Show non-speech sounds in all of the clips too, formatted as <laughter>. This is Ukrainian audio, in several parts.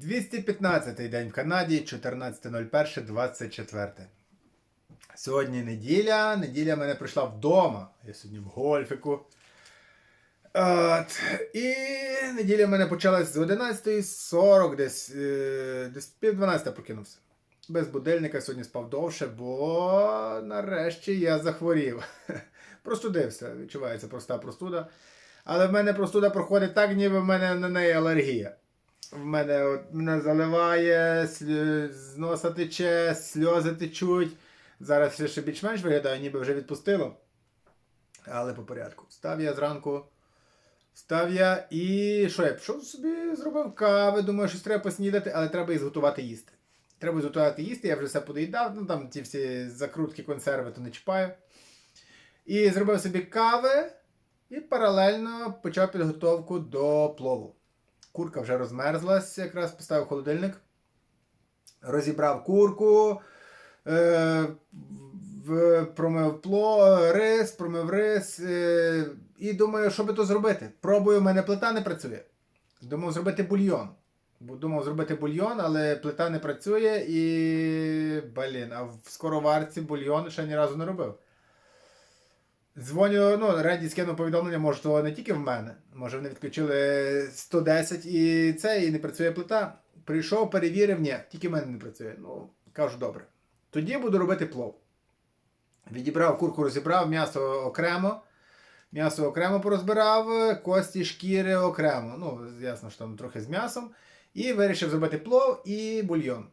215-й день в Канаді, 14.01.24. Сьогодні неділя. Неділя мене прийшла вдома. Я сьогодні в гольфіку. От. І неділя мене почалась з 11.40, десь, е, десь пів 12 прокинувся. Без будильника сьогодні спав довше, бо нарешті я захворів. <laughs> Простудився, відчувається проста простуда. Але в мене простуда проходить так, ніби в мене на неї алергія. В мене от, мене заливає, сль- з носа тече, сльози течуть. Зараз ще, ще більш-менш виглядає, ніби вже відпустило. Але по порядку. Став я зранку. Став я і що я пішов собі, зробив кави, думаю, щось треба поснідати, але треба і зготувати їсти. Треба зготувати їсти, я вже все подоїдав, ну там ті всі закрутки, консерви, то не чіпаю. І зробив собі кави і паралельно почав підготовку до плову. Курка вже розмерзлась, якраз поставив холодильник. Розібрав курку, е, промив пло, рис, промив рис. Е, і думаю, що би то зробити. Пробую, в мене плита не працює. Думав зробити бульйон. Думав зробити бульйон, але плита не працює і. Блін, а в скороварці бульйон ще ні разу не робив. Дзвоню, ну, Реді скинув повідомлення, може, то не тільки в мене. Може, вони відключили 110 і це, і не працює плита. Прийшов, перевірив, ні, тільки в мене не працює. Ну, кажу, добре. Тоді буду робити плов. Відібрав курку, розібрав, м'ясо окремо. М'ясо окремо порозбирав, кості, шкіри окремо. Ну, ясно, що там трохи з м'ясом. І вирішив зробити плов і бульйон.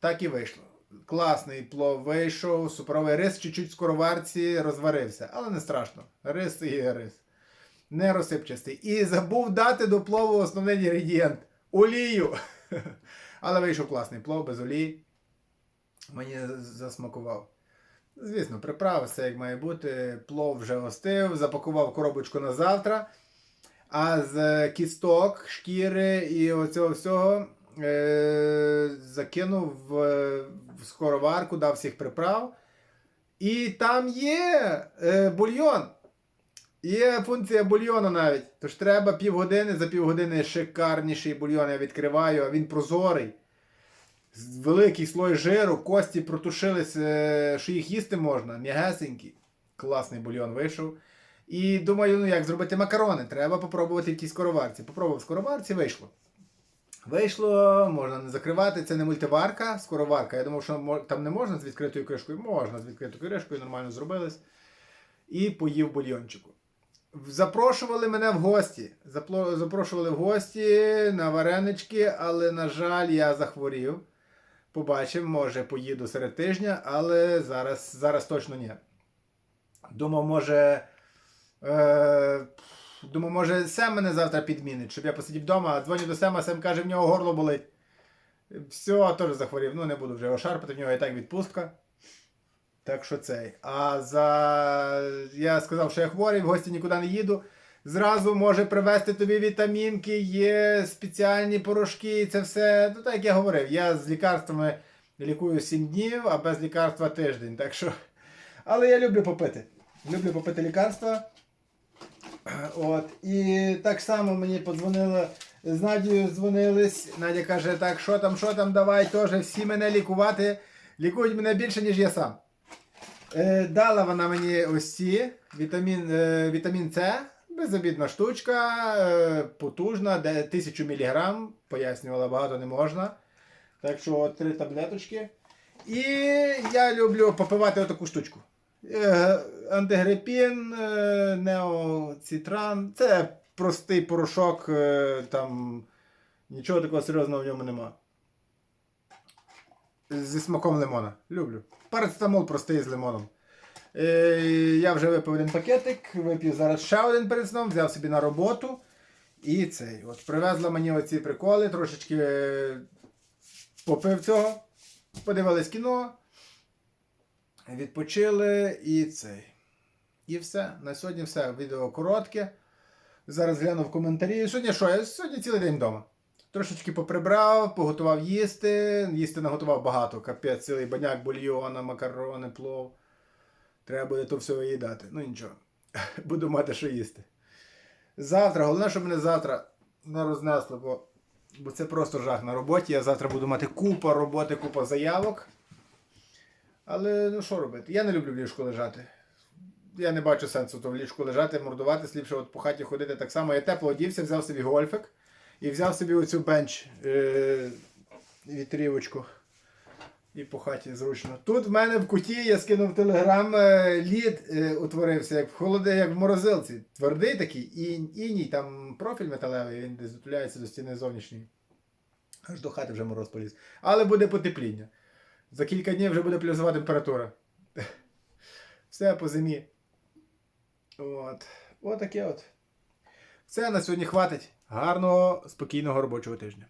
Так і вийшло. Класний плов вийшов, суперовий рис чуть-чуть в скороварці розварився, але не страшно. Рис і рис. Не розсипчастий. І забув дати до плову основний інгредієнт олію. <laughs> Але вийшов класний плов без олії. Мені засмакував. Звісно, приправи, все як має бути. Плов вже остив, запакував коробочку на завтра. А з кісток, шкіри і оцього всього е- закинув в, в скороварку, дав всіх приправ. І там є е, бульйон. Є функція бульйону навіть. Тож треба півгодини, за півгодини шикарніший бульйон я відкриваю, а він прозорий. Великий слой жиру, кості протушились, е, що їх їсти можна. М'ягесенький. Класний бульйон вийшов. І думаю, ну як зробити макарони? Треба попробувати в тій скороварці. Попробував в скороварці, вийшло. Вийшло, можна не закривати, це не мультиварка, скороварка. Я думав, що там не можна з відкритою кришкою. Можна з відкритою кришкою, нормально зробилось. І поїв бульйончику. Запрошували мене в гості. Запрошували в гості на варенички, але, на жаль, я захворів. Побачимо, може, поїду серед тижня, але зараз, зараз точно ні. Думав, може. Е, думав, може, Сем мене завтра підмінить, щоб я посидів вдома, дзвоню до Сема, Сем каже, в нього горло болить. Все, теж захворів. Ну, не буду вже його шарпати, в нього і так відпустка. Так що цей. А за. Я сказав, що я хворий, в гості нікуди не їду. Зразу може привезти тобі вітамінки, є спеціальні порошки, це все. Ну, так як я говорив, я з лікарствами лікую 7 днів, а без лікарства тиждень. Так що. Але я люблю попити. Люблю попити лікарства. От. І так само мені подзвонили, з Надією дзвонились. Надя каже, так, що там, що там, давай, теж всі мене лікувати. Лікують мене більше, ніж я сам. Е, дала вона мені ось ці вітамін, е, вітамін С, безобідна штучка, е, потужна, де 1000 мг, пояснювала, багато не можна. Так що три таблеточки. І я люблю попивати отаку штучку. Е, антигрипін, е, неоцитран. Це простий порошок, е, там нічого такого серйозного в ньому нема. Зі смаком лимона. Люблю. Парацетамол простий з лимоном. Я вже випив один пакетик, вип'ю зараз ще один перед сном, взяв собі на роботу. І цей. От привезла мені оці приколи, трошечки попив цього, подивились кіно, відпочили і цей. І все. На сьогодні все. Відео коротке. Зараз гляну в коментарі. Сьогодні що? Я сьогодні цілий день вдома. Трошечки поприбрав, поготував їсти. Їсти наготував багато. Капець, цілий баняк бульйона, макарони, плов. Треба буде то все виїдати. Ну нічого. <laughs> Буду мати що їсти. Завтра, головне, щоб мене завтра не рознесло, бо Бо це просто жах на роботі. Я завтра буду мати купа роботи, купа заявок. Але ну що робити? Я не люблю в ліжку лежати. Я не бачу сенсу то в ліжку лежати, мордуватись, ліпше от по хаті ходити так само. Я тепло одівся, взяв собі гольфик і взяв собі оцю бенч е- вітрівочку. І по хаті зручно. Тут в мене в куті я скинув телеграм е, лід е, утворився, як в холоди, як в морозилці. Твердий такий, і іній, там профіль металевий, він десь дотуляється до стіни зовнішньої. Аж до хати вже мороз поліз. Але буде потепління. За кілька днів вже буде плюсова температура. <laughs> Все по зимі. От. Отаке от. Все на сьогодні хватить. Гарного, спокійного робочого тижня.